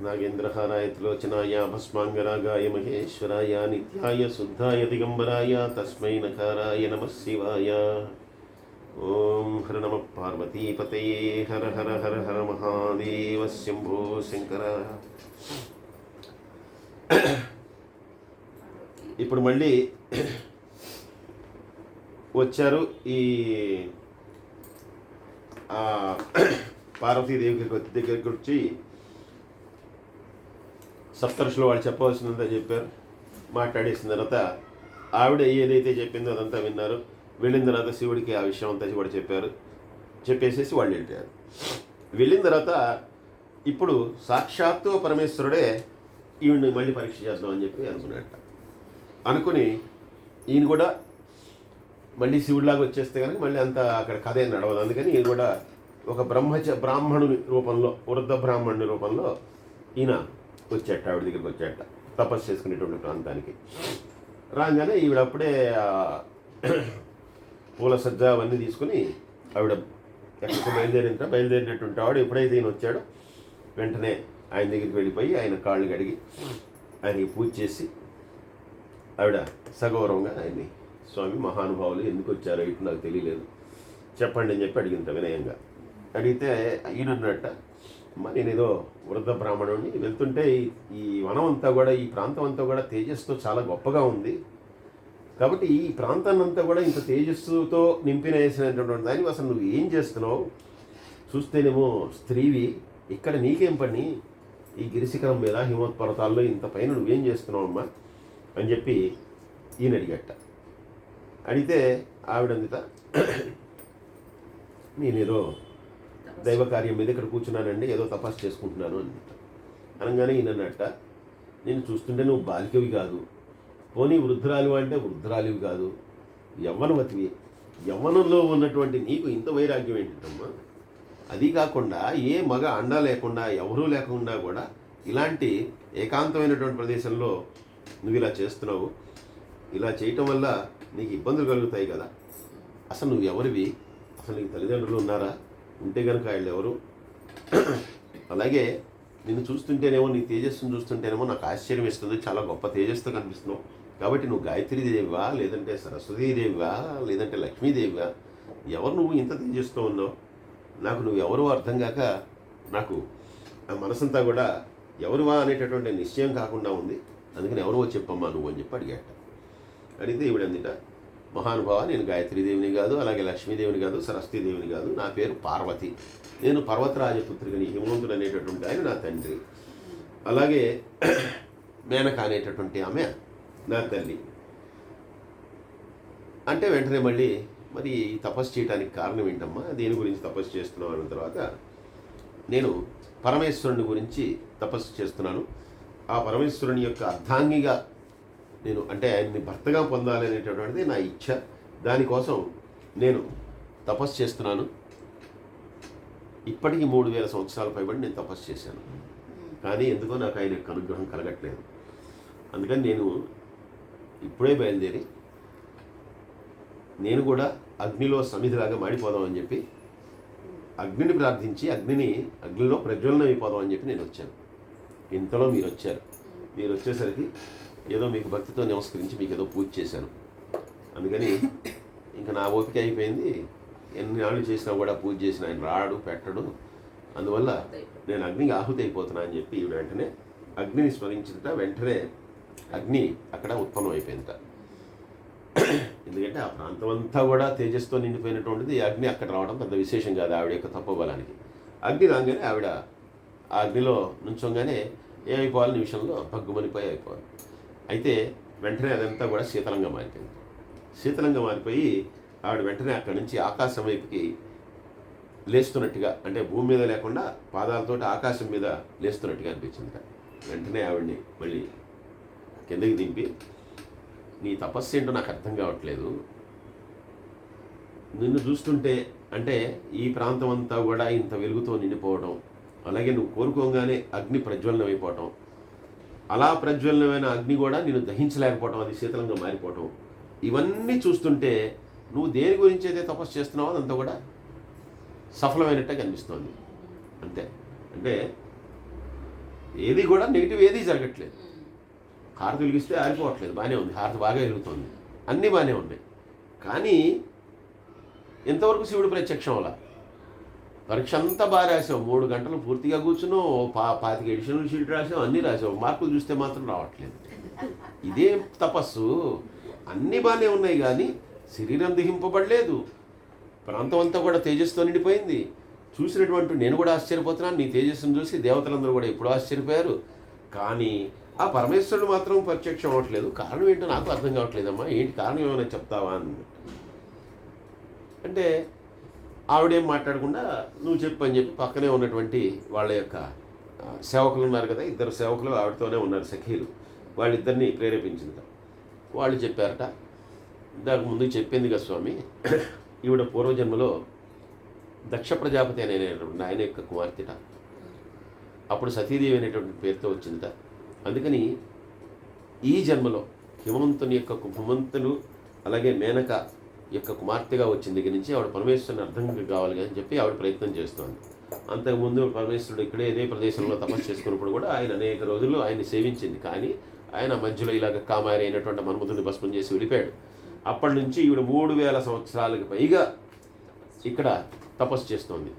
నాగేంద్రహారాయ త్రిలోచనాయ భస్మాంగరాగాయ మహేశ్వరాయ నిత్యాయ శుద్ధాయ దిగంబరాయ తస్మై నకారాయ నమ శివాయ ఓం హర నమ పార్వతీపతయే హర హర హర హర మహాదేవ శంభో శంకర ఇప్పుడు మళ్ళీ వచ్చారు ఈ ఆ, పార్వతీదేవి దగ్గరికి దగ్గరికి వచ్చి సప్తర్షులు వాళ్ళు చెప్పవలసిందంతా చెప్పారు. మాట్లాడేసిన తర్వాత ఆవిడ ఏదైతే చెప్పిందో అదంతా విన్నారు. వెళ్ళిన తర్వాత శివుడికి ఆ విషయం అంతా కూడా చెప్పారు. చెప్పేసేసి వాళ్ళు వెళ్ళారు వెళ్ళిన తర్వాత ఇప్పుడు సాక్షాత్తు పరమేశ్వరుడే ఈవిని మళ్ళీ పరీక్ష చేద్దాం అని చెప్పి అనుకున్నట్ట అనుకుని ఈయన కూడా మళ్ళీ శివుడిలాగా వచ్చేస్తే కనుక మళ్ళీ అంత అక్కడ కథ ఏం నడవదు. అందుకని ఈయన కూడా ఒక బ్రహ్మచ బ్రాహ్మణుని రూపంలో వృద్ధ బ్రాహ్మణుని రూపంలో ఈయన వచ్చేట ఆవిడ దగ్గరికి వచ్చేట. తపస్సు చేసుకునేటువంటి ప్రాంతానికి. రాగానే ఈవిడ అప్పుడే పూల సజ్జ అవన్నీ తీసుకుని ఆవిడ ఎక్కడికి బయలుదేరిన బయలుదేరినటువంటి ఆవిడ ఎప్పుడైతే ఈయన వచ్చాడో వెంటనే ఆయన దగ్గరికి వెళ్ళిపోయి ఆయన కాళ్ళు కడిగి ఆయనకి పూజ చేసి ఆవిడ సగౌరవంగా ఆయన్ని స్వామి మహానుభావులు ఎందుకు వచ్చారో ఇటు నాకు తెలియలేదు. చెప్పండి అని చెప్పి అడిగింత వినయంగా. అడిగితే ఈయన నేనేదో వృద్ధ బ్రాహ్మణుడిని వెళ్తుంటే ఈ- వనం అంతా కూడా ఈ ప్రాంతం అంతా కూడా తేజస్సుతో చాలా గొప్పగా ఉంది. కాబట్టి ఈ ప్రాంతాన్ని అంతా కూడా ఇంత తేజస్సుతో నింపిన వేసినటువంటి దానికి అసలు నువ్వు ఏం చేస్తున్నావు? చూస్తేనేమో స్త్రీవి ఇక్కడ నీకేం పని? ఈ గిరిశిఖరం మీద హిమోత్పర్వతాల్లో ఇంత పైన నువ్వేం చేస్తున్నావు అమ్మా? అని చెప్పి ఈయన అడిగట్ట అడిగితే ఆవిడ నేనేదో దైవ కార్యం మీద ఇక్కడ కూర్చున్నానండి ఏదో తపస్సు చేసుకుంటున్నాను అని అనగానే ఈయన నేను చూస్తుంటే నువ్వు బాలికవి కాదు. పోనీ వృద్ధురాలు అంటే వృద్ధురాలివి కాదు. యవ్వనవతివి. యవ్వనంలో ఉన్నటువంటి నీకు ఇంత వైరాగ్యం ఏంటమ్మా అది కాకుండా ఏ మగ అండ లేకుండా ఎవరూ లేకుండా కూడా ఇలాంటి ఏకాంతమైనటువంటి ప్రదేశంలో నువ్వు ఇలా చేస్తున్నావు. ఇలా చేయటం వల్ల నీకు ఇబ్బందులు కలుగుతాయి కదా. అసలు నువ్వు ఎవరివి? అసలు నీకు తల్లిదండ్రులు ఉన్నారా? ఉంటే కనుక వాళ్ళు ఎవరు అలాగే నిన్ను చూస్తుంటేనేమో నీ తేజస్సును చూస్తుంటేనేమో నాకు ఆశ్చర్యం ఇస్తుంది చాలా గొప్ప తేజస్సుతో కనిపిస్తున్నావు. కాబట్టి నువ్వు గాయత్రి దేవివా లేదంటే సరస్వతీదేవివా లేదంటే లక్ష్మీదేవివా? ఎవరు నువ్వు ఇంత తేజస్తో ఉన్నావు? నాకు నువ్వు ఎవరు అర్థం కాక నాకు ఆ మనసంతా కూడా ఎవరువా అనేటటువంటి నిశ్చయం కాకుండా ఉంది. అందుకని ఎవరో చెప్పమ్మా నువ్వు అని చెప్పి అడిగాట. అడిగితే ఈవిడందిట మహానుభావ నేను గాయత్రీదేవిని కాదు అలాగే లక్ష్మీదేవిని కాదు సరస్వతీదేవిని కాదు. నా పేరు పార్వతి. నేను పర్వతరాజపుత్రిని హిమవంతుడు అనేటటువంటి ఆయన నా తండ్రి. అలాగే మేనక అనేటటువంటి ఆమె నా తల్లి. అంటే వెంటనే మళ్ళీ మరి ఈ తపస్సు చేయడానికి కారణం ఏంటమ్మా? దేని గురించి తపస్సు చేస్తున్నావు అన్న తర్వాత నేను పరమేశ్వరుని గురించి తపస్సు చేస్తున్నాను. ఆ పరమేశ్వరుని యొక్క అర్ధాంగిగా నేను అంటే ఆయన్ని భర్తగా పొందాలి అనేటటువంటిది నా ఇచ్ఛ. దానికోసం నేను తపస్సు చేస్తున్నాను. ఇప్పటికి మూడు వేల సంవత్సరాల పైబడి నేను తపస్సు చేశాను. కానీ ఎందుకో నాకు ఆయన యొక్క అనుగ్రహం కలగట్లేదు. అందుకని నేను ఇప్పుడే బయలుదేరి నేను కూడా అగ్నిలో సమిధిలాగా మాడిపోదామని చెప్పి అగ్నిని ప్రార్థించి అగ్నిని అగ్నిలో ప్రజ్వలనం చెప్పి నేను వచ్చాను. ఇంతలో మీరు వచ్చారు. మీరు వచ్చేసరికి ఏదో మీకు భక్తితో నమస్కరించి మీకు ఏదో పూజ చేశాను. అందుకని ఇంకా నా ఓపిక అయిపోయింది. ఎన్ని నాళ్ళు చేసినా కూడా పూజ చేసిన ఆయన రాడు పెట్టడు. అందువల్ల నేను అగ్నికి ఆహుతి అయిపోతున్నా అని చెప్పి ఈవిడ వెంటనే అగ్నిని స్మరించుట వెంటనే అగ్ని అక్కడ ఉత్పన్నం అయిపోయిందట. ఎందుకంటే ఆ ప్రాంతం అంతా కూడా తేజస్తో నిండిపోయినటువంటిది. అగ్ని అక్కడ రావడం పెద్ద విశేషం కాదు ఆవిడ యొక్క తప్పబలానికి అగ్ని రాగానే ఆవిడ ఆ అగ్నిలో నుంచోగానే ఏమైపోవాలి నిమిషంలో భగ్గుమనిపోయి అయిపోవాలి. అయితే వెంటనే అదంతా కూడా శీతలంగా మారిపోయింది. శీతలంగా మారిపోయి ఆవిడ వెంటనే అక్కడి నుంచి ఆకాశం వైపుకి లేస్తున్నట్టుగా అంటే భూమి మీద లేకుండా పాదాలతోటి ఆకాశం మీద లేస్తున్నట్టుగా అనిపించింది వెంటనే ఆవిడ్ని మళ్ళీ కిందకి దింపి నీ తపస్సు ఏంటో నాకు అర్థం కావట్లేదు. నిన్ను చూస్తుంటే అంటే ఈ ప్రాంతం అంతా కూడా ఇంత వెలుగుతో నిండిపోవడం అలాగే నువ్వు కోరుకోగానే అగ్ని ప్రజ్వలనం అయిపోవటం అలా ప్రజ్వలనమైన అగ్ని కూడా నేను దహించలేకపోవటం అది శీతలంగా మారిపోవటం. ఇవన్నీ చూస్తుంటే నువ్వు దేని గురించి అయితే తపస్సు చేస్తున్నావో అదంతా కూడా సఫలమైనట్టే కనిపిస్తోంది. అంతే. అంటే ఏది కూడా నెగిటివ్ ఏది జరగట్లేదు. హారతి వెలిగిస్తే ఆరిపోవట్లేదు. బాగానే ఉంది. హారతి బాగా వెలుగుతుంది. అన్నీ బాగానే ఉన్నాయి. కానీ ఎంతవరకు శివుడు ప్రత్యక్షం అలా పరీక్ష అంతా బాగా రాసావు. మూడు గంటలు పూర్తిగా కూర్చున్నావు. పా పాతిక ఎడిషనల్ షీట్ రాసావు. అన్నీ రాసావు. మార్కులు చూస్తే మాత్రం రావట్లేదు. ఇదే తపస్సు. అన్నీ బాగానే ఉన్నాయి కానీ శరీరం దహింపబడలేదు. ప్రాంతం అంతా కూడా తేజస్సుతో నిండిపోయింది. చూసినటువంటి నేను కూడా ఆశ్చర్యపోతున్నాను. నీ తేజస్సును చూసి దేవతలందరూ కూడా ఎప్పుడూ ఆశ్చర్యపోయారు. కానీ ఆ పరమేశ్వరుడు మాత్రం ప్రత్యక్షం అవ్వట్లేదు. కారణం ఏంటో నాకు అర్థం కావట్లేదమ్మా. ఏంటి కారణం ఏమైనా చెప్తావా అని. అంటే ఆవిడేం మాట్లాడకుండా నువ్వు చెప్పు అని చెప్పి పక్కనే ఉన్నటువంటి వాళ్ళ యొక్క సేవకులు ఉన్నారు కదా ఇద్దరు సేవకులు ఆవిడతోనే ఉన్నారు సఖీలు. వాళ్ళిద్దరిని ప్రేరేపించింది. వాళ్ళు చెప్పారట ఇందాక ముందు చెప్పింది కదా స్వామి ఈవిడ పూర్వజన్మలో దక్ష ప్రజాపతి అనే ఆయన యొక్క కుమార్తెట. అప్పుడు సతీదేవి అనేటువంటి పేరుతో వచ్చిందట. అందుకని ఈ జన్మలో హిమవంతుని యొక్క హిమవంతులు అలాగే మేనక యొక్క కుమార్తెగా వచ్చిన దగ్గర నుంచి ఆవిడ పరమేశ్వరుని అర్థం కావాలి అని చెప్పి ఆవిడ ప్రయత్నం చేస్తోంది. అంతకుముందు పరమేశ్వరుడు ఇక్కడే ఇదే ప్రదేశంలో తపస్సు చేసుకున్నప్పుడు కూడా ఆయన అనేక రోజులు ఆయన్ని సేవించింది. కానీ ఆయన మధ్యలో ఇలాగ కామారి అయినటువంటి మన్మధుని భస్మం చేసి వెళ్ళిపోయాడు. అప్పటి నుంచి ఈవిడ మూడు వేల సంవత్సరాలకు పైగా ఇక్కడ తపస్సు చేస్తోంది.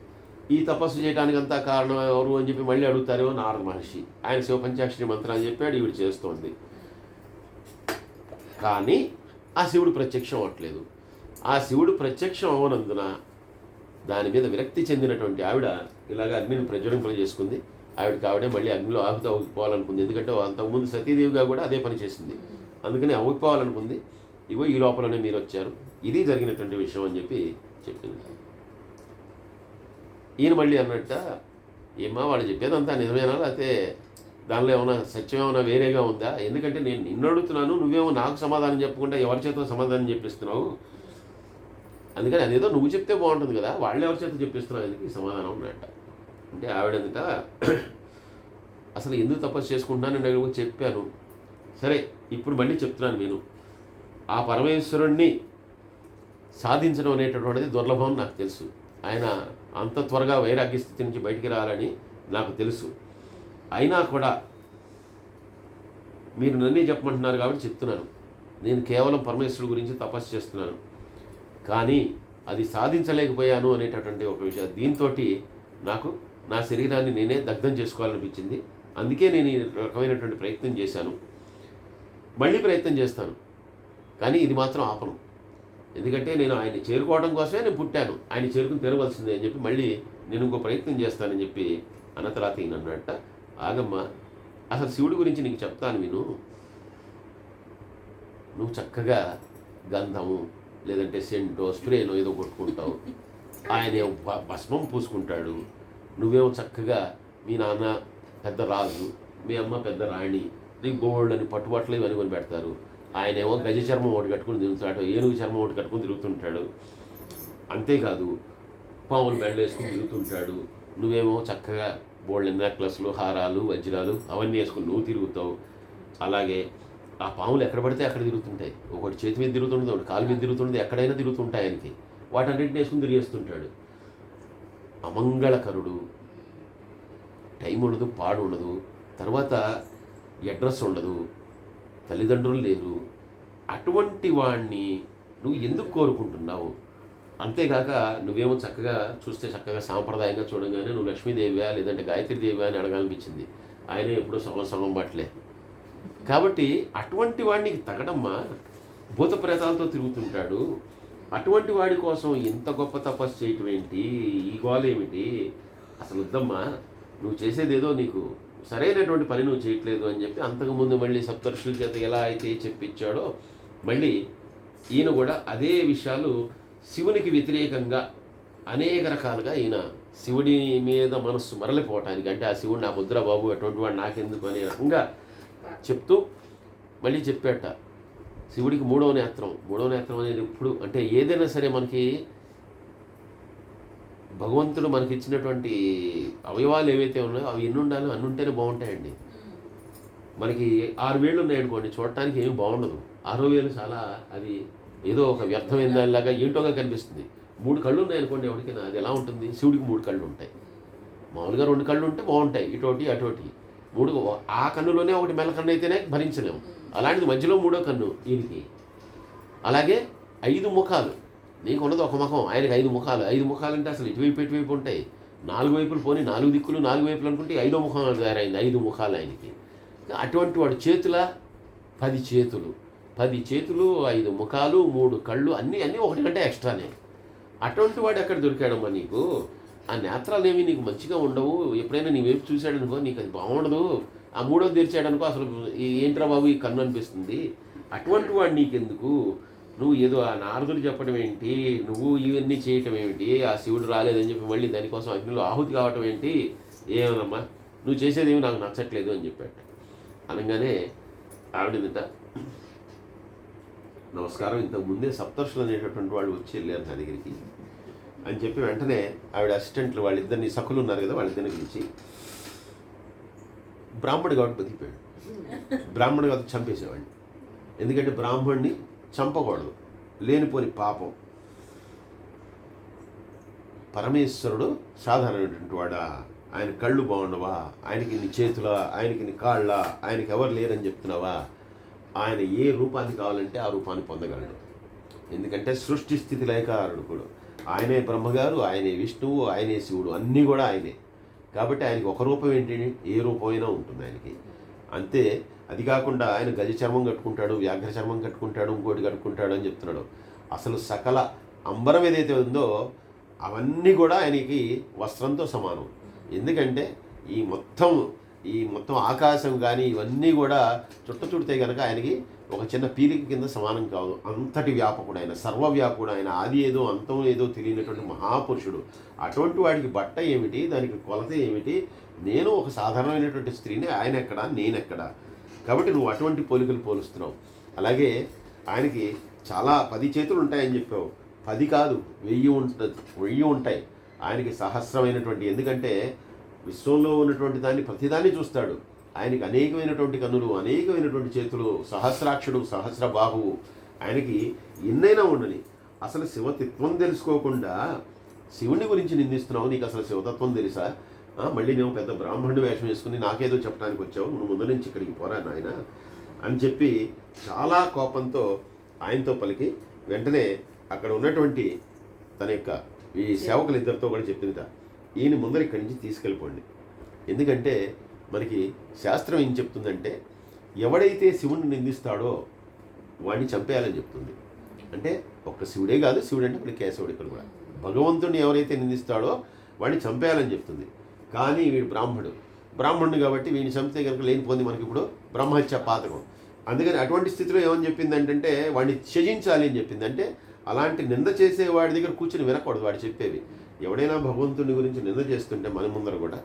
ఈ తపస్సు చేయడానికి అంతా కారణం ఎవరు అని చెప్పి మళ్ళీ అడుగుతారేమో నారద మహర్షి. ఆయన శివపంచాక్షరి మంత్రాన్ని చెప్పాడు ఈవిడ చేస్తోంది. కానీ ఆ శివుడు ప్రత్యక్షం అవ్వట్లేదు. ఆ శివుడు ప్రత్యక్షం అవ్వనందున దాని మీద విరక్తి చెందినటువంటి ఆవిడ ఇలాగ అగ్నిని ప్రజ్వలింపలు చేసుకుంది. ఆవిడకి ఆవిడే మళ్ళీ అగ్నిలో ఆహుతి అవ్వకపోవాలనుకుంది ఎందుకంటే అంతకుముందు సతీదేవిగా కూడా అదే పని చేసింది. అందుకని అవ్వకపోవాలనుకుంది ఇగో ఈ లోపలనే మీరు వచ్చారు ఇది జరిగినటువంటి విషయం అని చెప్పి చెప్పింది. ఈయన మళ్ళీ అన్నట్ట ఏమా వాళ్ళు చెప్పేదంతా నిజమేనా? లేకపోతే దానిలో ఏమైనా సత్యం ఏమైనా వేరేగా ఉందా? ఎందుకంటే నేను నిన్ను అడుగుతున్నాను నువ్వేమో నాకు సమాధానం చెప్పకుండా ఎవరి చేత సమాధానం చెప్పిస్తున్నావు? అందుకని అదేదో నువ్వు చెప్తే బాగుంటుంది కదా వాళ్ళు ఎవరి చేత చెప్పిస్తున్నావు అందుకే ఈ సమాధానం ఉన్నట్ట అంటే. ఆవిడందుట అసలు ఎందుకు తపస్సు చేసుకుంటున్నాను నేను చెప్పాను. సరే ఇప్పుడు మళ్ళీ చెప్తున్నాను నేను ఆ పరమేశ్వరుణ్ణి సాధించడం అనేటటువంటిది దుర్లభం నాకు తెలుసు. ఆయన అంత త్వరగా వైరాగ్య స్థితి నుంచి బయటికి రావాలని నాకు తెలుసు. అయినా కూడా మీరు నన్నే చెప్పమంటున్నారు కాబట్టి చెప్తున్నాను. నేను కేవలం పరమేశ్వరుడు గురించి తపస్సు చేస్తున్నాను. కానీ అది సాధించలేకపోయాను అనేటటువంటి ఒక విషయం. దీంతో నాకు నా శరీరాన్ని నేనే దగ్ధం చేసుకోవాలనిపించింది. అందుకే నేను ఈ రకమైనటువంటి ప్రయత్నం చేశాను. మళ్ళీ ప్రయత్నం చేస్తాను. కానీ ఇది మాత్రం ఆపను. ఎందుకంటే నేను ఆయన చేరుకోవడం కోసమే నేను పుట్టాను. ఆయన చేరుకుని తిరగవలసిందే అని చెప్పి మళ్ళీ నేను ఇంకో ప్రయత్నం చేస్తానని చెప్పి అన్న తర్వాత ఈయన అన్నట్ట ఆగమ్మ అసలు శివుడి గురించి నీకు చెప్తాను విను. నువ్వు చక్కగా గంధము లేదంటే సెంటో స్ప్రేనో ఏదో కొట్టుకుంటావు. ఆయన భస్మం పూసుకుంటాడు. నువ్వేమో చక్కగా మీ నాన్న పెద్ద రాజు మీ అమ్మ పెద్ద రాణి నీకు గోల్డ్ అని పట్టుబట్టలు ఇవన్నీ కొని పెడతారు. ఆయన ఏమో గజ చర్మం ఒకటి కట్టుకుని తిరుగుతాడు ఏనుగు చర్మం ఒకటి కట్టుకుని తిరుగుతుంటాడు. అంతేకాదు పాములు బెండ వేసుకుని తిరుగుతుంటాడు. నువ్వేమో చక్కగా బోల్డ్ నెక్లెస్లు హారాలు వజ్రాలు అవన్నీ వేసుకుని నువ్వు తిరుగుతావు. అలాగే ఆ పాములు ఎక్కడ పడితే అక్కడ తిరుగుతుంటాయి. ఒకటి చేతి మీద తిరుగుతుంటుంది ఒకటి కాలు మీద తిరుగుతుంది ఎక్కడైనా తిరుగుతుంటాయి ఆయనకి. వాటన్నింటిని వేసుకుని తిరిగేస్తుంటాడు. అమంగళకరుడు. టైం ఉండదు పాడు ఉండదు. తర్వాత అడ్రస్ ఉండదు. తల్లిదండ్రులు లేరు. అటువంటి వాణ్ణి నువ్వు ఎందుకు కోరుకుంటున్నావు? అంతేకాక నువ్వేమో చక్కగా చూస్తే చక్కగా సాంప్రదాయంగా చూడగానే నువ్వు లక్ష్మీదేవివా లేదంటే గాయత్రీదేవివా అని అడగాలనిపించింది. ఆయన ఎప్పుడూ సగం సగం పట్టలే కాబట్టి అటువంటి వాడిని తగడమ్మా? భూత ప్రేతాలతో తిరుగుతుంటాడు. అటువంటి వాడి కోసం ఇంత గొప్ప తపస్సు చేయటం ఏంటి? ఈ గోల ఏమిటి? అసలు వద్దమ్మా. నువ్వు చేసేదేదో నీకు సరైనటువంటి పని నువ్వు చేయట్లేదు అని చెప్పి అంతకుముందు మళ్ళీ సప్తర్షుల చేత ఎలా అయితే చెప్పించాడో మళ్ళీ ఈయన కూడా అదే విషయాలు శివునికి వ్యతిరేకంగా అనేక రకాలుగా ఈయన శివుడి మీద మనస్సు మరలిపోవటానికి అంటే ఆ శివుడు నా ముద్ర బాబు అటువంటి వాడు నాకెందుకు అనే రకంగా చెప్తూ మళ్ళీ చెప్పాట. శివుడికి మూడవ నేత్రం. మూడవ నేత్రం అనేది ఇప్పుడు అంటే ఏదైనా సరే మనకి భగవంతుడు మనకి ఇచ్చినటువంటి అవయవాలు ఏవైతే ఉన్నాయో అవి ఎన్ని ఉండాలో అన్ని ఉంటేనే బాగుంటాయండి. మనకి ఆరు వేళ్ళు ఉన్నాయనుకోండి చూడటానికి ఏమి బాగుండదు. ఆరో వేలు చాలా అది ఏదో ఒక వ్యర్థమైన దానిలాగా ఏంటోగా కనిపిస్తుంది. మూడు కళ్ళు ఉన్నాయనుకోండి ఎవరికైనా అది ఎలా ఉంటుంది? శివుడికి మూడు కళ్ళు ఉంటాయి. మామూలుగా రెండు కళ్ళు ఉంటే బాగుంటాయి. ఇటోటి అటోటి. మూడు ఆ కన్నులోనే ఒకటి మెల్ల కన్ను అయితేనే భరించలేము. అలాంటిది మధ్యలో మూడో కన్ను ఈయనకి. అలాగే ఐదు ముఖాలు. నీకు ఉన్నది ఒక ముఖం ఆయనకి ఐదు ముఖాలు. ఐదు ముఖాలు అంటే అసలు ఇటువైపు ఇటువైపు ఉంటాయి. నాలుగు వైపులు పోని నాలుగు దిక్కులు నాలుగు వైపులు అనుకుంటే ఐదో ముఖం తయారైంది ఐదు ముఖాలు ఆయనకి. అటువంటి వాడు చేతుల పది చేతులు. పది చేతులు ఐదు ముఖాలు మూడు కళ్ళు అన్నీ అన్నీ ఒకటి కంటే ఎక్స్ట్రానే. అటువంటి వాడు ఎక్కడ దొరికాడమ్మా నీకు? ఆ నేత్రాలు ఏమి నీకు మంచిగా ఉండవు. ఎప్పుడైనా నీ వైపు చూశాడనుకో నీకు అది బాగుండదు. ఆ మూడోది తెరిచాడనుకో అసలు ఏంట్రా బాబు ఈ కన్ను అనిపిస్తుంది. అటువంటి వాడు నీకెందుకు? నువ్వు ఏదో ఆ నారదుడు చెప్పడం ఏంటి? నువ్వు ఇవన్నీ చేయటం ఏమిటి ఆ శివుడు రాలేదని చెప్పి మళ్ళీ దానికోసం అగ్నిలో ఆహుతి కావటం ఏంటి? ఏమమ్మా నువ్వు చేసేదేమి నాకు నచ్చట్లేదు అని చెప్పాడు. అనగానే ఆవిడదిట నమస్కారం ఇంతకు ముందే సప్తర్షులు అనేటటువంటి వాళ్ళు వచ్చి వెళ్ళారు నా దగ్గరికి. అని చెప్పి వెంటనే ఆవిడ అసిస్టెంట్లు వాళ్ళిద్దరిని సఖులు ఉన్నారు కదా వాళ్ళిద్దరిని పిలిచి బ్రాహ్మణుడు కాబట్టి బతికిపోయాడు. బ్రాహ్మణుడు కాబట్టి చంపేసేవాడిని. ఎందుకంటే బ్రాహ్మణ్ణి చంపకూడదు. లేనిపోని పాపం. పరమేశ్వరుడు సాధారణమైనటువంటి వాడా. ఆయన కళ్ళు బాగుండవా ఆయనకి నీ చేతుల? ఆయనకి నీ కాళ్ళ? ఆయనకి ఎవరు లేరని చెప్తున్నావా? ఆయన ఏ రూపాన్ని కావాలంటే ఆ రూపాన్ని పొందగలడు. ఎందుకంటే సృష్టి స్థితి లయకారుడు కూడా. ఆయనే బ్రహ్మగారు ఆయనే విష్ణువు ఆయనే శివుడు అన్నీ కూడా ఆయనే. కాబట్టి ఆయనకి ఒక రూపం ఏంటి? ఏ రూపమైనా ఉంటుంది ఆయనకి. అంతే అది కాకుండా ఆయన గజ చర్మం కట్టుకుంటాడు వ్యాఘ్ర చర్మం కట్టుకుంటాడు ఇంకోటి కట్టుకుంటాడు అని చెప్తున్నాడు. అసలు సకల అంబరం ఏదైతే ఉందో అవన్నీ కూడా ఆయనకి వస్త్రంతో సమానం. ఎందుకంటే ఈ మొత్తం ఈ మొత్తం ఆకాశం కానీ ఇవన్నీ కూడా చుట్ట చుడితే కనుక ఆయనకి ఒక చిన్న పీలిక కింద సమానం కాదు. అంతటి వ్యాపకుడు ఆయన సర్వవ్యాపకుడు ఆయన ఆది ఏదో అంతం ఏదో తెలియనటువంటి మహాపురుషుడు. అటువంటి వాడికి బట్ట ఏమిటి? దానికి కొలత ఏమిటి? నేను ఒక సాధారణమైనటువంటి స్త్రీని ఆయన ఎక్కడ? నేనెక్కడ? కాబట్టి నువ్వు అటువంటి పోలికలు పోలుస్తున్నావు. అలాగే ఆయనకి చాలా పది చేతులు ఉంటాయని చెప్పావు. పది కాదు వెయ్యి ఉంటుంది వెయ్యి ఉంటాయి. ఆయనకి సహస్రమైనటువంటి ఎందుకంటే విశ్వంలో ఉన్నటువంటి దాన్ని ప్రతిదాన్ని చూస్తాడు. ఆయనకి అనేకమైనటువంటి కన్నులు అనేకమైనటువంటి చేతులు సహస్రాక్షుడు సహస్ర బాహువు ఆయనకి ఎన్నైనా ఉండని అసలు శివతత్వం తెలుసుకోకుండా శివుని గురించి నిందిస్తున్నావు నీకు అసలు శివతత్వం తెలుసా? మళ్ళీ నేను పెద్ద బ్రాహ్మణుడి వేషం వేసుకుని నాకేదో చెప్పడానికి వచ్చావు నువ్వు ముందు నుంచి ఇక్కడికి పోరా నాయన అని చెప్పి చాలా కోపంతో ఆయనతో పలికి వెంటనే అక్కడ ఉన్నటువంటి తన యొక్క ఈ సేవకులు ఇద్దరితో కూడా చెప్పిందిట. ఈయన ముందర ఇక్కడి నుంచి తీసుకెళ్ళిపోండి. ఎందుకంటే మనకి శాస్త్రం ఏం చెప్తుందంటే ఎవడైతే శివుణ్ణి నిందిస్తాడో వాడిని చంపేయాలని చెప్తుంది. అంటే ఒక్క శివుడే కాదు శివుడు అంటే ఇప్పుడు కేశవుడు ఇక్కడ కూడా. భగవంతుడిని ఎవరైతే నిందిస్తాడో వాడిని చంపేయాలని చెప్తుంది. కానీ వీడు బ్రాహ్మడు. బ్రాహ్మణుడు కాబట్టి వీడిని చంపితే కనుక లేనిపోయింది మనకి ఇప్పుడు బ్రహ్మహత్య పాతకం. అందుకని అటువంటి స్థితిలో ఏమని చెప్పింది అంటే వాడిని త్యజించాలి అని చెప్పింది అంటే అలాంటి నింద చేసే వాడి దగ్గర కూర్చుని వినకూడదు వాడు చెప్పేవి. ఎవడైనా భగవంతుని గురించి నింద చేస్తుంటే మన ముందర కూడా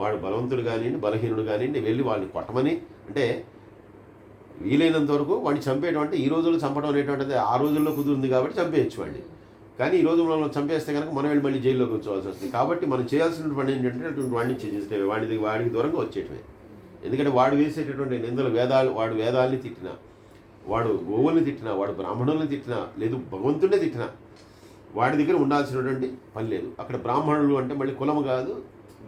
వాడు బలవంతుడు కానివ్వండి బలహీనుడు కానివ్వండి వెళ్ళి వాళ్ళని కొట్టమని అంటే వీలైనంత వరకు వాడిని చంపేయడం అంటే ఈ రోజుల్లో చంపడం అనేటువంటిది ఆ రోజుల్లో కుదురుంది కాబట్టి చంపేయచ్చు వాడిని. కానీ ఈ రోజు మనం చంపేస్తే కనుక మనం వెళ్ళి మళ్ళీ జైల్లోకి వచ్చేవాల్సి వస్తుంది. కాబట్టి మనం చేయాల్సిన పని ఏంటంటే అటువంటి వాడిని చేసేటమే వాడి వాడికి దూరంగా వచ్చేటమే ఎందుకంటే వాడు వేసేటటువంటి నిందలు వేదాలు వాడు వేదాల్ని తిట్టినా వాడు గోవుల్ని తిట్టినా వాడు బ్రాహ్మణుల్ని తిట్టినా లేదు భగవంతుడే తిట్టినా వాడి దగ్గర ఉండాల్సినటువంటి పని లేదు. అక్కడ బ్రాహ్మణులు అంటే మళ్ళీ కులము కాదు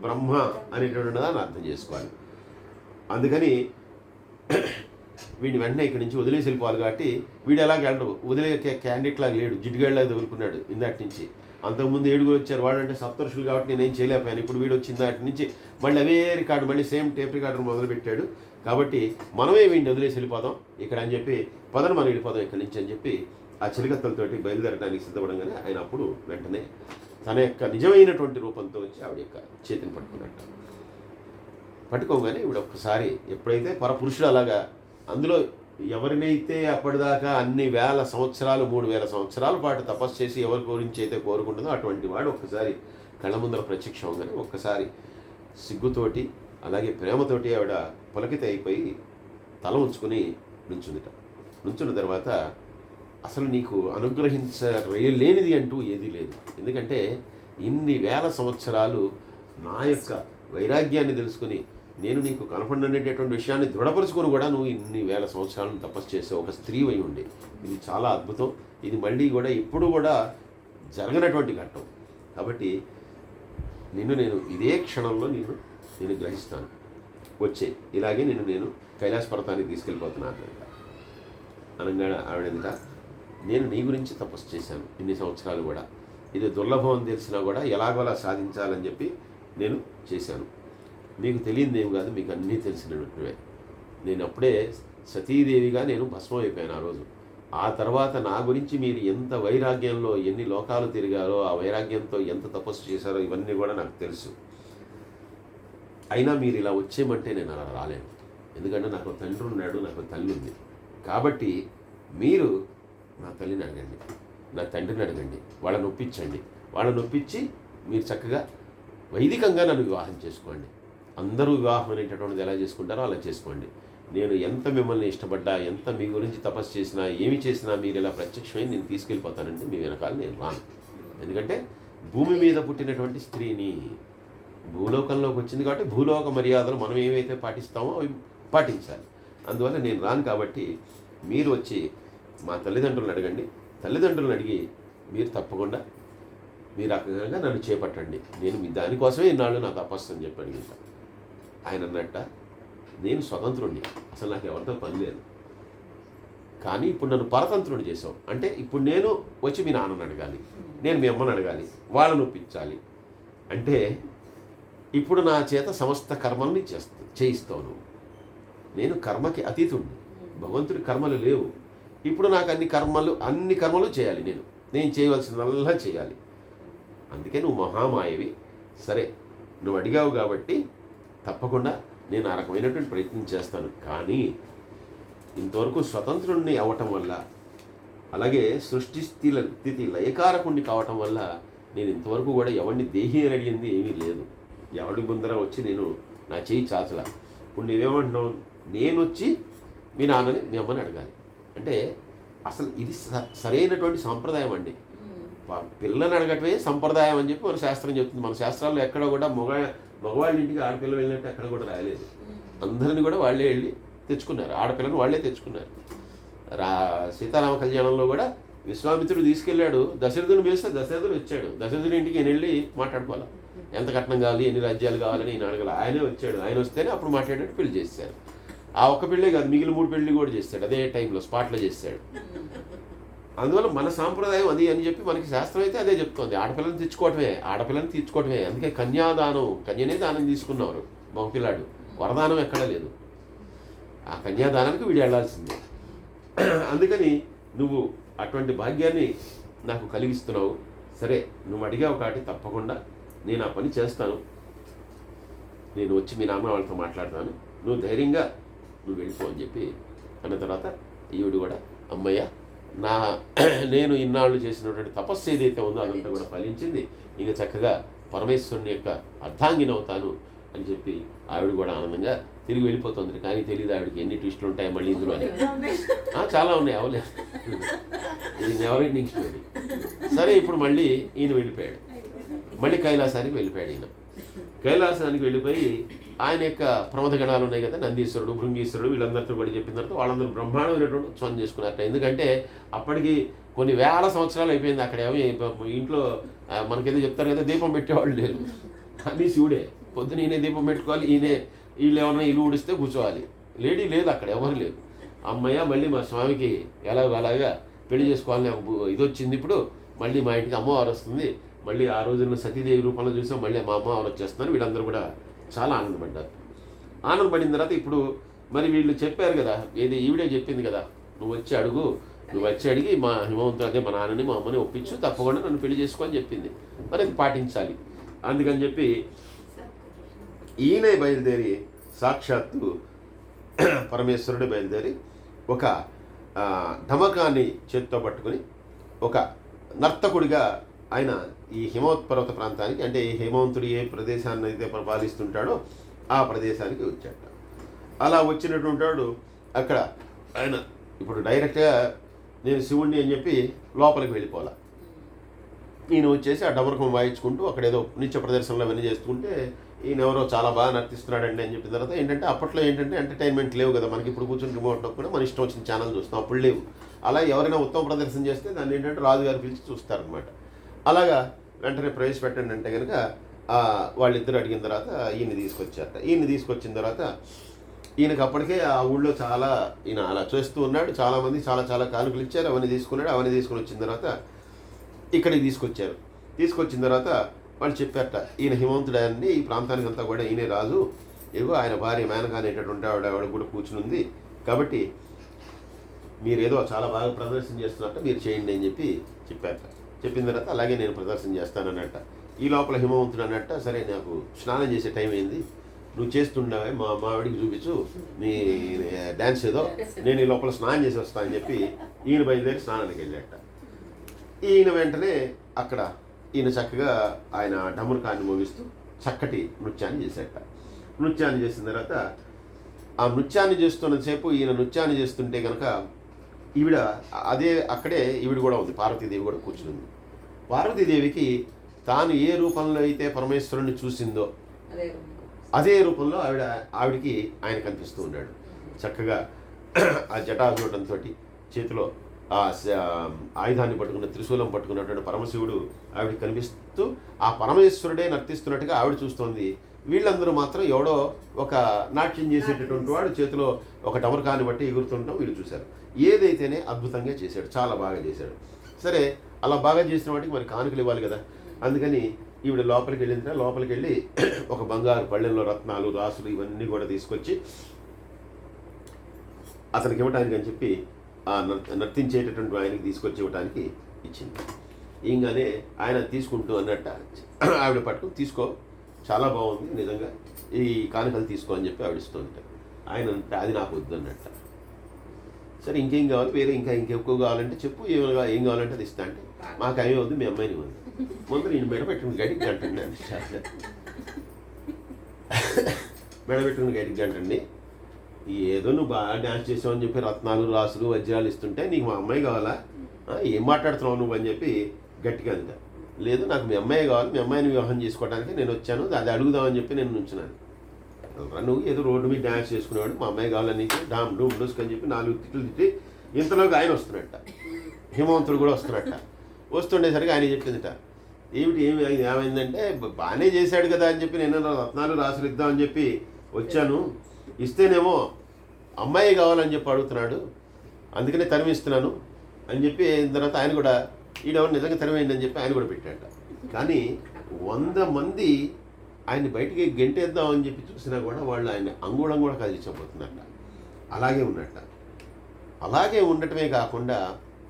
బ్రహ్మ అనేటువంటి దాన్ని అర్థం చేసుకోవాలి. అందుకని వీడిని వెంటనే ఇక్కడి నుంచి వదిలేసి వెళ్ళిపోవాలి కాబట్టి వీడు ఎలాగ వెళ్ళడు వదిలే క్యాండిడేట్ లాగా లేడు జిడ్డుగాడిలాగా తగులుకున్నాడు ఇందాటి నుంచి. అంతకుముందు ఏడుగురు వచ్చారు వాడంటే సప్తరుషులు కాబట్టి నేనేం చేయలేకపోయాను ఇప్పుడు వీడు వచ్చిన దాటి నుంచి మళ్ళీ అవే రికార్డు మళ్ళీ సేమ్ టేప్ రికార్డు మొదలుపెట్టాడు. కాబట్టి మనమే వీడిని వదిలేసి వెళ్ళిపోదాం ఇక్కడ అని చెప్పి పదను మనం వెళ్ళిపోదాం ఇక్కడి నుంచి అని చెప్పి ఆ చిలికత్తలతోటి బయలుదేరడానికి సిద్ధపడంగానే ఆయన అప్పుడు వెంటనే తన యొక్క నిజమైనటువంటి రూపంతో వచ్చి ఆవిడ యొక్క చేతిని పట్టుకున్నట్టు. పట్టుకోగానే ఇవిడ ఒక్కసారి ఎప్పుడైతే పరపురుషుడు అలాగా అందులో ఎవరినైతే అప్పటిదాకా అన్ని వేల సంవత్సరాలు మూడు వేల సంవత్సరాల పాటు తపస్సు చేసి ఎవరి గురించి అయితే కోరుకుంటుందో అటువంటి వాడు ఒక్కసారి కళ్ళ ముందర ప్రత్యక్షం అవగానే ఒక్కసారి సిగ్గుతోటి అలాగే ప్రేమతోటి ఆవిడ పులకిత అయిపోయి తల ఉంచుకుని నుంచుందిట. నుంచున్న తర్వాత అసలు నీకు అనుగ్రహించ లేనిది అంటూ ఏదీ లేదు. ఎందుకంటే ఇన్ని వేల సంవత్సరాలు నా యొక్క వైరాగ్యాన్ని తెలుసుకుని నేను నీకు కనపడనేటటువంటి విషయాన్ని దృఢపరుచుకొని కూడా నువ్వు ఇన్ని వేల సంవత్సరాలను తపస్సు చేసే ఒక స్త్రీ అయి ఉండే. ఇది చాలా అద్భుతం. ఇది మళ్ళీ కూడా ఎప్పుడు కూడా జరగనటువంటి ఘట్టం. కాబట్టి నిన్ను నేను ఇదే క్షణంలో నేను నేను గ్రహిస్తాను. వచ్చే. ఇలాగే నిన్ను నేను కైలాస పర్వతానికి తీసుకెళ్ళిపోతున్నాను. అనగా ఆవిడ ఎదుట నేను నీ గురించి తపస్సు చేశాను ఇన్ని సంవత్సరాలు కూడా. ఇది దుర్లభం అని తెలిసినా కూడా ఎలాగోలా సాధించాలని చెప్పి నేను చేశాను. మీకు తెలియదు ఏం కాదు మీకు అన్నీ తెలిసినట్టువే నేను అప్పుడే సతీదేవిగా నేను భస్మం అయిపోయాను ఆ రోజు. ఆ తర్వాత నా గురించి మీరు ఎంత వైరాగ్యంలో ఎన్ని లోకాలు తిరిగారో ఆ వైరాగ్యంతో ఎంత తపస్సు చేశారో ఇవన్నీ కూడా నాకు తెలుసు. అయినా మీరు ఇలా వచ్చేయమంటే నేను అలా రాలేను. ఎందుకంటే నాకు తండ్రి ఉన్నాడు నాకు తల్లి ఉంది. కాబట్టి మీరు నా తల్లిని అడగండి నా తండ్రిని అడగండి వాళ్ళని ఒప్పించండి. వాళ్ళని ఒప్పించి మీరు చక్కగా వైదికంగా నన్ను వివాహం చేసుకోండి. అందరూ వివాహం అనేటటువంటిది ఎలా చేసుకుంటారో అలా చేసుకోండి. నేను ఎంత మిమ్మల్ని ఇష్టపడ్డా ఎంత మీ గురించి తపస్సు చేసినా ఏమి చేసినా మీరు ఇలా ప్రత్యక్షమై నేను తీసుకెళ్ళిపోతానండి మీ వెనకాల నేను రాను. ఎందుకంటే భూమి మీద పుట్టినటువంటి స్త్రీని భూలోకంలోకి వచ్చింది కాబట్టి భూలోక మర్యాదలు మనం ఏమైతే పాటిస్తామో అవి పాటించాలి. అందువల్ల నేను రాను కాబట్టి మీరు వచ్చి మా తల్లిదండ్రులను అడగండి. తల్లిదండ్రులను అడిగి మీరు తప్పకుండా మీరు రకంగా నన్ను చేపట్టండి. నేను మీ దానికోసమే ఇన్నాళ్ళు నా తపస్సు అని చెప్పి అడిగింట ఆయన అన్నట్ట నేను స్వతంత్రుణ్ణి. అసలు నాకు ఎవరితో పని లేదు. కానీ ఇప్పుడు నన్ను పరతంత్రుడు చేసావు అంటే ఇప్పుడు నేను వచ్చి మీ నాన్నని అడగాలి. నేను మీ అమ్మని అడగాలి. వాళ్ళను ఒప్పించాలి. అంటే ఇప్పుడు నా చేత సమస్త కర్మల్ని చేస్తా చేయిస్తావు నేను కర్మకి అతీతుడిని భగవంతుడి కర్మలు లేవు. ఇప్పుడు నాకు అన్ని కర్మలు అన్ని కర్మలు చేయాలి నేను. నేను చేయవలసినల్లా చేయాలి. అందుకే నువ్వు మహామాయవి. సరే నువ్వు అడిగావు కాబట్టి తప్పకుండా నేను ఆ రకమైనటువంటి ప్రయత్నం చేస్తాను. కానీ ఇంతవరకు స్వతంత్రుణ్ణి అవ్వటం వల్ల అలాగే సృష్టి స్థితి స్థితి లయకారకుణ్ణి కావటం వల్ల నేను ఇంతవరకు కూడా ఎవరిని దేహి అని అడిగింది ఏమీ లేదు. ఎవడి ముందర వచ్చి నేను నా చేయి చాచల. ఇప్పుడు నువ్వేమంటున్నావు? నేను వచ్చి మీ నాన్నని మీ అమ్మని అడగాలి. అంటే అసలు ఇది సరైనటువంటి సాంప్రదాయం అండి. ప- పిల్లని అడగటమే సంప్రదాయం అని చెప్పి మన శాస్త్రం చెప్తుంది. మన శాస్త్రాల్లో ఎక్కడ కూడా మగ మగవాళ్ళ ఇంటికి ఆడపిల్ల వెళ్ళినట్టు ఎక్కడ కూడా రాయలేదు. అందరిని కూడా వాళ్ళే వెళ్ళి తెచ్చుకున్నారు. ఆడపిల్లని వాళ్ళే తెచ్చుకున్నారు. రా సీతారామ కళ్యాణంలో కూడా విశ్వామిత్రుడు తీసుకెళ్ళాడు. దశరథుని పిలిస్తే దశరథుడు వచ్చాడు. దశరథుడి ఇంటికి ఈయన వెళ్ళి మాట్లాడుకోవాలి? ఎంత కట్నం కావాలి? ఎన్ని రాజ్యాలు కావాలని ఈయన అడగాలి ఆయనే వచ్చాడు. ఆయన వస్తేనే అప్పుడు మాట్లాడేట్టు పెళ్ళి చేశారు ఆ ఒక్క పెళ్ళే కాదు మిగిలిన మూడు పెళ్ళి కూడా చేస్తాడు. అదే టైంలో స్పాట్లో చేస్తాడు. అందువల్ల మన సాంప్రదాయం అది అని చెప్పి మనకి శాస్త్రం అయితే అదే చెప్తోంది. ఆడపిల్లని తెచ్చుకోవటమే ఆడపిల్లని తీర్చుకోవటమే. అందుకే కన్యాదానం కన్యనే దానం తీసుకున్నారు మగపిల్లాడు. వరదానం ఎక్కడా లేదు. ఆ కన్యాదానానికి వీడు వెళ్ళాల్సిందే. అందుకని నువ్వు అటువంటి భాగ్యాన్ని నాకు కలిగిస్తున్నావు. సరే నువ్వు అడిగావు కాబట్టి తప్పకుండా నేను ఆ పని చేస్తాను. నేను వచ్చి మీ నాన్న వాళ్ళతో మాట్లాడతాను. నువ్వు ధైర్యంగా నువ్వు వెళ్ళిపో అని చెప్పి అన్న తర్వాత ఈవిడ కూడా అమ్మయ్య నా నేను ఇన్నాళ్ళు చేసినటువంటి తపస్సు ఏదైతే ఉందో అదంతా కూడా ఫలించింది ఇంకా చక్కగా పరమేశ్వరుని యొక్క అర్ధాంగిని అవుతాను అని చెప్పి ఆవిడ కూడా ఆనందంగా తిరిగి వెళ్ళిపోతుంది. కానీ తెలియదు ఆవిడకి ఎన్ని ట్విస్టులు ఉంటాయి మళ్ళీ ఇందులో అని. చాలా ఉన్నాయి అవలేదు ఇది నెవర్ ఎండింగ్ స్టోరీ. సరే ఇప్పుడు మళ్ళీ ఈయన వెళ్ళిపోయాడు. మళ్ళీ కైలాసానికి వెళ్ళిపోయాడు ఈయన. కైలాసానికి వెళ్ళిపోయి ఆయన యొక్క ప్రమథ గణాలు ఉన్నాయి కదా నందీశ్వరుడు భృంగీశ్వరుడు వీళ్ళందరితో కూడా చెప్పిన తర్వాత వాళ్ళందరూ బ్రహ్మాండమైనటువంటి ఉత్సవం చేసుకున్నారట. ఎందుకంటే అప్పటికి కొన్ని వేల సంవత్సరాలు అయిపోయింది అక్కడ. ఏమి ఇంట్లో మనకేదో చెప్తారు కదా దీపం పెట్టేవాళ్ళు లేరు. కానీ శివుడే పొద్దున ఈయనే దీపం పెట్టుకోవాలి ఈయనే వీళ్ళు ఏమన్నా ఇల్లు ఊడిస్తే కూర్చోవాలి. లేడీ లేదు అక్కడ ఎవరు లేదు అమ్మయ్య మళ్ళీ మా స్వామికి ఎలా అలాగా పెళ్ళి చేసుకోవాలని ఇది వచ్చింది ఇప్పుడు. మళ్ళీ మా ఇంటికి అమ్మవారు వస్తుంది. మళ్ళీ ఆ రోజున సతీదేవి రూపంలో చూసాం మళ్ళీ మా అమ్మవారు వచ్చేస్తున్నారు. వీళ్ళందరూ కూడా చాలా ఆనందపడ్డారు. ఆనందపడిన తర్వాత ఇప్పుడు మరి వీళ్ళు చెప్పారు కదా ఏది ఈవిడే చెప్పింది కదా నువ్వు వచ్చి అడుగు నువ్వు వచ్చి అడిగి మా హిమవంతు అదే మా నాన్నని మా అమ్మని ఒప్పించు తప్పకుండా నన్ను పెళ్ళి చేసుకోని చెప్పింది. మరి అది పాటించాలి. అందుకని చెప్పి ఈయనే బయలుదేరి సాక్షాత్తు పరమేశ్వరుడే బయలుదేరి ఒక ధమకాన్ని చేత్తో పట్టుకుని ఒక నర్తకుడిగా ఆయన ఈ హిమోత్పర్వత ప్రాంతానికి అంటే ఈ హిమవంతుడు ఏ ప్రదేశాన్ని అయితే పరిపాలిస్తుంటాడో ఆ ప్రదేశానికి వచ్చాట అలా వచ్చినటువంటి వాడు అక్కడ ఆయన ఇప్పుడు డైరెక్ట్గా నేను శివుణ్ణి అని చెప్పి లోపలికి వెళ్ళిపోవాలా ఈయన వచ్చేసి ఆ డమరకం వాయించుకుంటూ అక్కడ ఏదో నిత్య ప్రదర్శనలు అవన్నీ చేస్తుంటే ఈయన ఎవరో చాలా బాగా నర్తిస్తున్నాడండి అని చెప్పిన తర్వాత ఏంటంటే అప్పట్లో ఏంటంటే ఎంటర్టైన్మెంట్ లేవు కదా మనకి. ఇప్పుడు కూర్చొని రిమోట్ కూడా మన ఇష్టం వచ్చిన ఛానల్ చూస్తాం. అప్పుడు లేవు. అలా ఎవరైనా ఉత్తమ ప్రదర్శన చేస్తే దాన్ని ఏంటంటే రాజుగారు పిలిచి చూస్తారనమాట అలాగా వెంటనే ప్రవేశపెట్టండి అంటే కనుక వాళ్ళిద్దరు అడిగిన తర్వాత ఈయన్ని తీసుకొచ్చారట. ఈయన్ని తీసుకొచ్చిన తర్వాత ఈయనకి అప్పటికే ఆ ఊళ్ళో చాలా ఈయన అలా చేస్తూ ఉన్నాడు. చాలామంది చాలా చాలా కానుకలు ఇచ్చారు. అవన్నీ తీసుకున్నాడు. అవన్నీ తీసుకుని వచ్చిన తర్వాత ఇక్కడికి తీసుకొచ్చారు. తీసుకొచ్చిన తర్వాత వాళ్ళు చెప్పారట ఈయన హిమవంతుడాన్ని ఈ ప్రాంతానికి అంతా కూడా ఈయనే రాజు. ఇదిగో ఆయన భార్య మేనక అనేటటువంటి ఆవిడ ఆవిడ కూడా కూర్చునింది. కాబట్టి మీరు ఏదో చాలా బాగా ప్రదర్శన చేస్తున్నట్టు మీరు చేయండి అని చెప్పి చెప్పారట. చెప్పిన తర్వాత అలాగే నేను ప్రదర్శన చేస్తానన్నట్ట. ఈ లోపల హిమవంతుడు అన్నట్ట సరే నాకు స్నానం చేసే టైం అయింది. నువ్వు చేస్తుండవే మా మావిడికి చూపించు. నీ డ్యాన్స్ ఏదో నేను ఈ లోపల స్నానం చేసి వస్తా అని చెప్పి ఈయన బయలుదేరి స్నానానికి వెళ్ళాట ఈయన వెంటనే అక్కడ ఈయన చక్కగా ఆయన డమరుకాన్ని మోగిస్తూ చక్కటి నృత్యాన్ని చేశాట నృత్యాన్ని చేసిన తర్వాత ఆ నృత్యాన్ని చేస్తున్నసేపు ఈయన నృత్యాన్ని చేస్తుంటే కనుక ఈవిడ అదే అక్కడే ఈవిడ కూడా ఉంది పార్వతీదేవి కూడా కూర్చుని ఉంది పార్వతీదేవికి తాను ఏ రూపంలో అయితే పరమేశ్వరుని చూసిందో అదే రూపంలో ఆవిడ ఆవిడికి ఆయన కనిపిస్తూ ఉన్నాడు. చక్కగా ఆ జటాజూటంతో చేతిలో ఆ ఆయుధాన్ని పట్టుకున్న త్రిశూలం పట్టుకున్నటువంటి పరమశివుడు ఆవిడకి కనిపిస్తూ ఆ పరమేశ్వరుడే నర్తిస్తున్నట్టుగా ఆవిడ చూస్తోంది. వీళ్ళందరూ మాత్రం ఎవడో ఒక నాట్యం చేసేటటువంటి వాడు చేతిలో ఒక డమరకాన్ని బట్టి ఎగురుతుండటం వీళ్ళు చూశారు. ఏదైతేనే అద్భుతంగా చేశాడు చాలా బాగా చేశాడు. సరే అలా బాగా చేసిన వాటికి మరి కానుకలు ఇవ్వాలి కదా. అందుకని ఈవిడ లోపలికి వెళ్ళిన తర్వాత లోపలికి వెళ్ళి ఒక బంగారు పళ్ళెంలో రత్నాలు రాసులు ఇవన్నీ కూడా తీసుకొచ్చి అతనికి ఇవ్వటానికి అని చెప్పి ఆ నర్- నర్తించేటటువంటి ఆయనకి తీసుకొచ్చి ఇవ్వటానికి ఇచ్చింది. ఇంకనే ఆయన తీసుకుంటూ అన్నట్ట ఆవిడ పట్టుకుని తీసుకో చాలా బాగుంది నిజంగా. ఈ కానుకలు తీసుకో అని చెప్పి ఆవిడ ఇస్తుంటే ఆయన అంటే అది నాకు వద్దన్నట్ట. సరే ఇంకేం కావాలి? వేరే ఇంకా ఇంకెక్కువ కావాలంటే చెప్పు ఏం ఏం కావాలంటే అది ఇస్తా. అంటే మాకు అవి వద్దు మీ అమ్మాయిని వద్దు ముందు నేను మెడ పెట్టుకుని గడికి అంటండి మెడ పెట్టుకుని గడికి అంటండి ఏదో నువ్వు బాగా డ్యాన్స్ చేసావు అని చెప్పి రత్నాలు రాసులు వజ్రాలు ఇస్తుంటే నీకు మా అమ్మాయి కావాలా? ఏం మాట్లాడుతున్నావు నువ్వు? అని చెప్పి గట్టిగా అంట లేదు నాకు మీ అమ్మాయి కావాలి మీ అమ్మాయిని వివాహం చేసుకోవడానికి నేను వచ్చాను అది అడుగుదామని చెప్పి నేను నుంచున్నాను నువ్వు ఏదో రోడ్డు మీద డ్యాన్స్ చేసుకునేవాడు మా అమ్మాయి కావాలని డామ్ డూమ్ డూస్క్ అని చెప్పి నాలుగు తిట్లు తిట్టి ఇంతలోకి ఆయన వస్తున్నట్ట హిమవంతుడు కూడా వస్తున్నట్ట వస్తుండేసరికి ఆయన చెప్పిందిట ఏమిటి ఏమి ఏమైందంటే బాగానే చేశాడు కదా అని చెప్పి నేను రత్నాలు రాసులు ఇద్దామని చెప్పి వచ్చాను. ఇస్తేనేమో అమ్మాయి కావాలని చెప్పి అడుగుతున్నాడు అందుకనే తరిమిస్తున్నాను అని చెప్పి తర్వాత ఆయన కూడా ఈడెవరు నిజంగా తరిమేయండి చెప్పి ఆయన కూడా పెట్టాడు కానీ వంద మంది ఆయన బయటికి గెంటేద్దామని చెప్పి చూసినా కూడా వాళ్ళు ఆయన అంగుళం కూడా కదిలించబోతున్నట్ట అలాగే ఉన్నట్ట. అలాగే ఉండటమే కాకుండా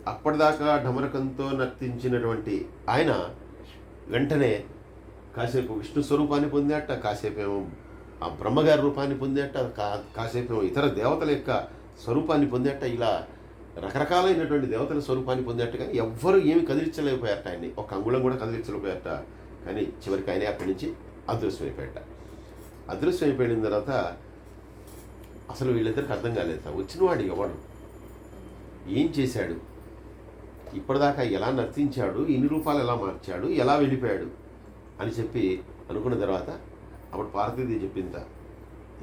అప్పటిదాకా ఢమరకంతో నర్తించినటువంటి ఆయన వెంటనే కాసేపు విష్ణు స్వరూపాన్ని పొందేట కాసేపేమో ఆ బ్రహ్మగారి రూపాన్ని పొందేట కా కాసేపు ఇతర దేవతల యొక్క స్వరూపాన్ని పొందేట ఇలా రకరకాలైనటువంటి దేవతల స్వరూపాన్ని పొందేట్టుగా ఎవ్వరూ ఏమి కదిలించలేకపోయారట ఆయన్ని. ఒక అంగుళం కూడా కదిలించలేకపోయారట. కానీ చివరికి ఆయన అక్కడి నుంచి అదృశ్యమైపోయాట అదృశ్యమైపోయిన తర్వాత అసలు వీళ్ళిద్దరికి అర్థం కాలేదు వచ్చినవాడు ఎవడు? ఏం చేశాడు? ఇప్పటిదాకా ఎలా నర్తించాడు? ఇన్ని రూపాలు ఎలా మార్చాడు? ఎలా వెళ్ళిపోయాడు? అని చెప్పి అనుకున్న తర్వాత అప్పుడు పార్వతీదేవి చెప్పిందా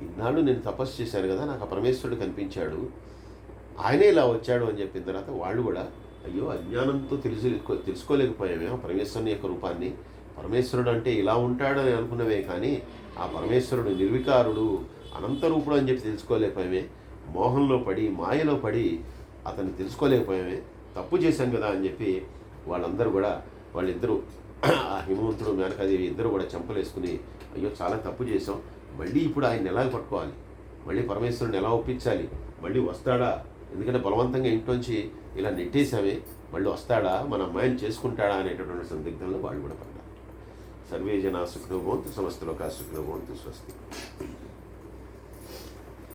ఇన్నాళ్ళు నేను తపస్సు చేశాను కదా నాకు ఆ పరమేశ్వరుడు కనిపించాడు. ఆయనే ఇలా వచ్చాడు అని చెప్పిన తర్వాత వాళ్ళు కూడా అయ్యో అజ్ఞానంతో తెలుసు తెలుసుకోలేకపోయామే ఆ పరమేశ్వరుని యొక్క రూపాన్ని. పరమేశ్వరుడు అంటే ఇలా ఉంటాడని అనుకున్నవే కానీ ఆ పరమేశ్వరుడు నిర్వికారుడు అనంతరూపుడు అని చెప్పి తెలుసుకోలేకపోయామే. మోహంలో పడి మాయలో పడి అతన్ని తెలుసుకోలేకపోయామే. తప్పు చేశాం కదా అని చెప్పి వాళ్ళందరూ కూడా వాళ్ళిద్దరూ ఆ హిమవంతుడు మేనకాదేవి ఇద్దరు కూడా చెంపలేసుకుని అయ్యో చాలా తప్పు చేసాం మళ్ళీ ఇప్పుడు ఆయన ఎలా పట్టుకోవాలి? మళ్ళీ పరమేశ్వరుని ఎలా ఒప్పించాలి? మళ్ళీ వస్తాడా? ఎందుకంటే బలవంతంగా ఇంట్లోంచి ఇలా నెట్టేసామే మళ్ళీ వస్తాడా మన అమ్మాయిని చేసుకుంటాడా అనేటటువంటి సందిగ్ధంలో వాళ్ళు కూడా పడ్డారు. సర్వే జనా సుఖనో సమస్తలోకా సుఖనోభవంతు స్వస్తి.